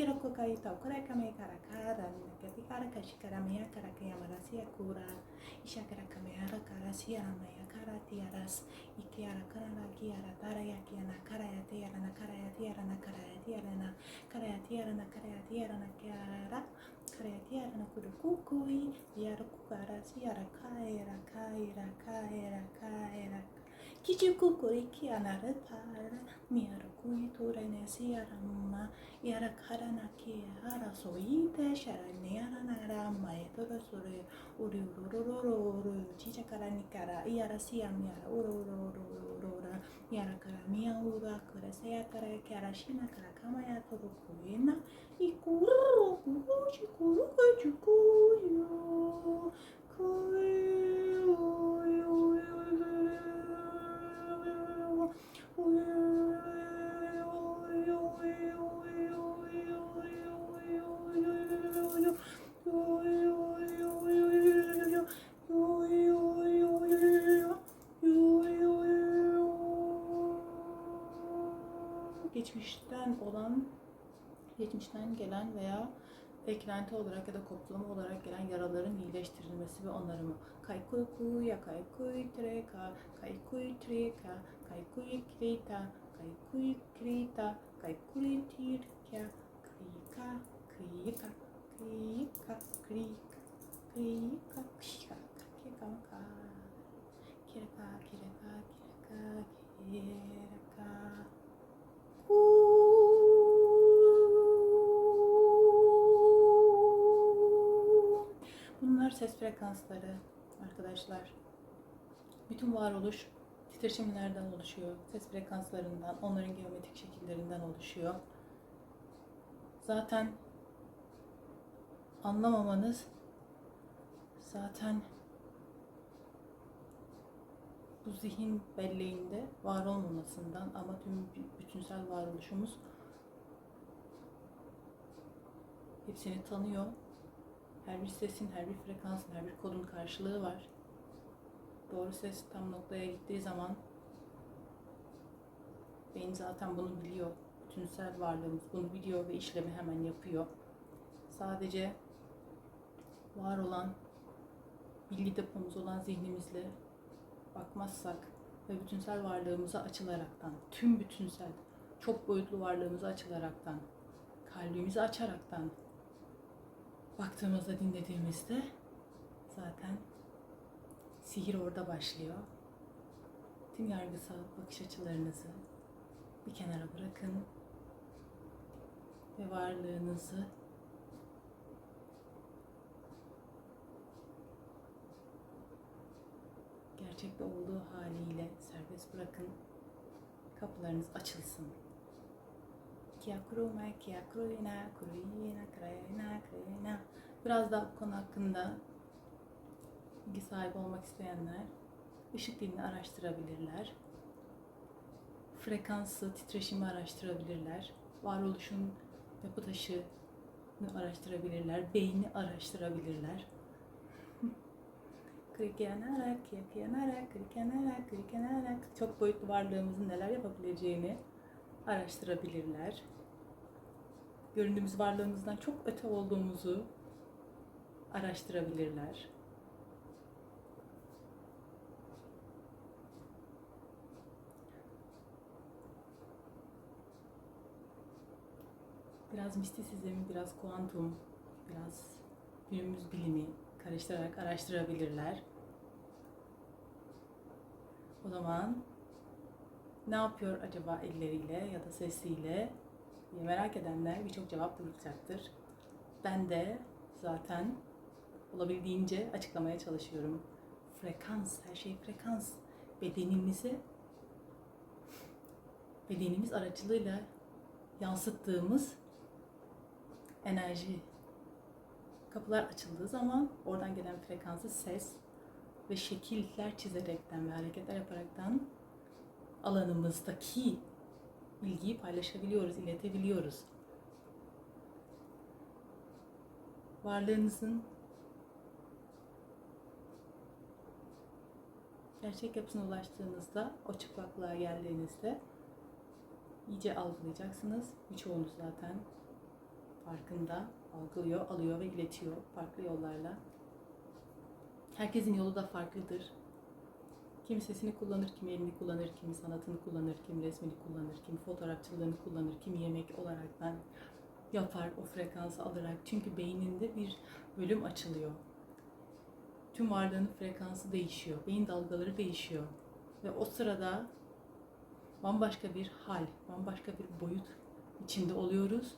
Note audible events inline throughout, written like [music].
quiero cocaíta okora kame kara kara nakati kara kashikara maya kara kaya marasia kura isha kara kame ara kara siara maya kara tiaras iki ara kara la ki ara tara ya ki ana kara ya te ara na kara ya te ara na kara ya te ara na kara ya te ara na kara ya te ara na kara kara ya te ara na kuru kukui yara kukara siara kara kara kara kara kara kara Kicim kukuriki yaları para miarukui turenesi yaramma yara karanaki yara soyite şarani yara nara maetoro sure uri urururu uru çiçe karanikara yara siyam yara urururururura yara karamiya ura kurese yakara yara şina kara kama ya toru kuyena ikuru kuru çikuru kuru kuyu kuyu zaten olan geçmişten gelen veya eklenti olarak ya da koplama olarak gelen yaraların iyileştirilmesi ve onarımı. Kaykui kuya, kaykui treka, kaykui treka, kaykui krita, kaykui krita, kaykui tirka, krika, krika, krika, krika, krika, krika, krika, kirka, kirka, kirka, kirka, kirka, ses frekansları arkadaşlar. Bütün varoluş titreşimlerden oluşuyor. Ses frekanslarından, onların geometrik şekillerinden oluşuyor. Zaten anlamamanız zaten bu zihin belleğinde var olmamasından ama tüm bütünsel varoluşumuz hepsini tanıyor. Her bir sesin, her bir frekansın, her bir kodun karşılığı var. Doğru ses tam noktaya gittiği zaman beyin zaten bunu biliyor. Bütünsel varlığımız bunu biliyor ve işlemi hemen yapıyor. Sadece var olan bilgi depomuz olan zihnimizle bakmazsak ve bütünsel varlığımıza açılaraktan, tüm bütünsel, çok boyutlu varlığımıza açılaraktan, kalbimizi açaraktan baktığımızda, dinlediğimizde zaten sihir orada başlıyor. Tüm yargısal bakış açılarınızı bir kenara bırakın ve varlığınızı gerçekte olduğu haliyle serbest bırakın. Kapılarınız açılsın. Kia kuruma, kia kuruyna, kuruyina, krayina, krayina. Biraz daha bu konu hakkında bilgi sahibi olmak isteyenler ışık dilini araştırabilirler. Frekansı, titreşimi araştırabilirler. Varoluşun yapı taşını araştırabilirler. Beyni araştırabilirler. [laughs] Krikanarak, yakanarak, krikanarak, krikanarak çok boyutlu varlığımızın neler yapabileceğini araştırabilirler. Göründüğümüz varlığımızdan çok öte olduğumuzu araştırabilirler. Biraz mistisizm, biraz kuantum, biraz günümüz bilimi karıştırarak araştırabilirler. O zaman ne yapıyor acaba elleriyle ya da sesiyle merak edenler birçok cevap bulacaktır. Ben de zaten olabildiğince açıklamaya çalışıyorum. Frekans, her şey frekans. Bedenimizi bedenimiz aracılığıyla yansıttığımız enerji kapılar açıldığı zaman oradan gelen frekansı ses ve şekiller çizerekten ve hareketler yaparaktan alanımızdaki bilgiyi paylaşabiliyoruz, iletebiliyoruz. Varlığınızın gerçek yapısına ulaştığınızda, o çıplaklığa geldiğinizde iyice algılayacaksınız. Birçoğunuz zaten farkında, algılıyor, alıyor ve iletiyor farklı yollarla. Herkesin yolu da farklıdır. Kimi sesini kullanır, kimi elini kullanır, kimi sanatını kullanır, kimi resmini kullanır, kimi fotoğrafçılığını kullanır, kimi yemek olaraktan yapar o frekansı alarak. Çünkü beyninde bir bölüm açılıyor. Tüm varlığının frekansı değişiyor, beyin dalgaları değişiyor. Ve o sırada bambaşka bir hal, bambaşka bir boyut içinde oluyoruz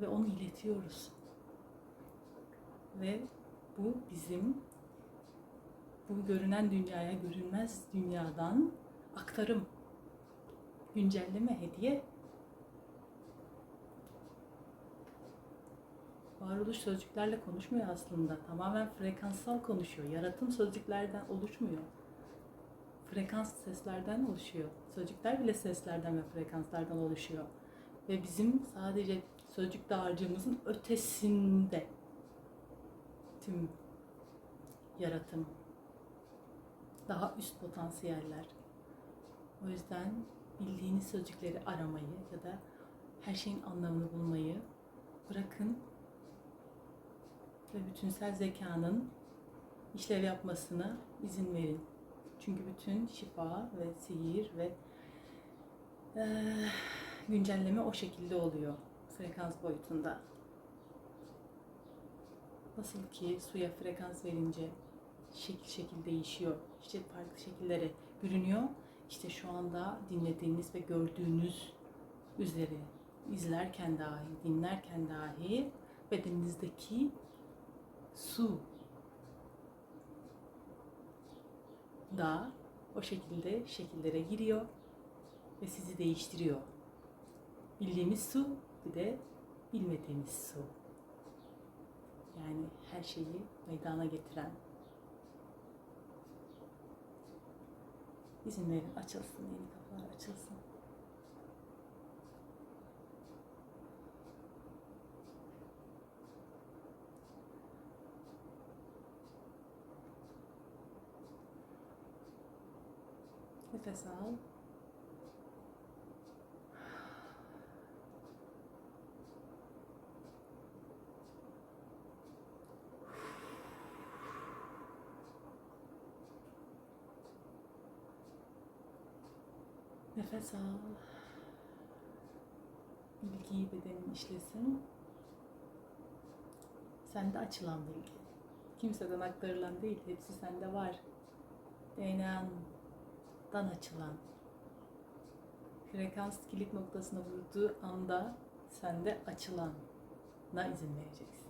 ve onu iletiyoruz. Ve bu bizim bu görünen dünyaya görünmez dünyadan aktarım, güncelleme, hediye. Varoluş sözcüklerle konuşmuyor aslında. Tamamen frekanssal konuşuyor. Yaratım sözcüklerden oluşmuyor. Frekans seslerden oluşuyor. Sözcükler bile seslerden ve frekanslardan oluşuyor. Ve bizim sadece sözcük dağarcığımızın ötesinde tüm yaratım, daha üst potansiyeller. O yüzden bildiğiniz sözcükleri aramayı ya da her şeyin anlamını bulmayı bırakın ve bütünsel zekanın işlev yapmasına izin verin. Çünkü bütün şifa ve sihir ve eee, güncelleme o şekilde oluyor frekans boyutunda. Nasıl ki suya frekans verince şekil şekil değişiyor. İşte farklı şekillere bürünüyor. İşte şu anda dinlediğiniz ve gördüğünüz üzere izlerken dahi, dinlerken dahi bedeninizdeki su da o şekilde şekillere giriyor ve sizi değiştiriyor. Bildiğimiz su bir de bilmediğimiz su. Yani her şeyi meydana getiren. İzin verin açılsın, yeni kapılar açılsın. Nefes al. Nefes al. Bilgiyi bedenin işlesin. Sende açılan bilgi. Kimseden aktarılan değil, hepsi sende var. DNA'dan açılan. Frekans kilit noktasına vurduğu anda sende açılana izin vereceksin.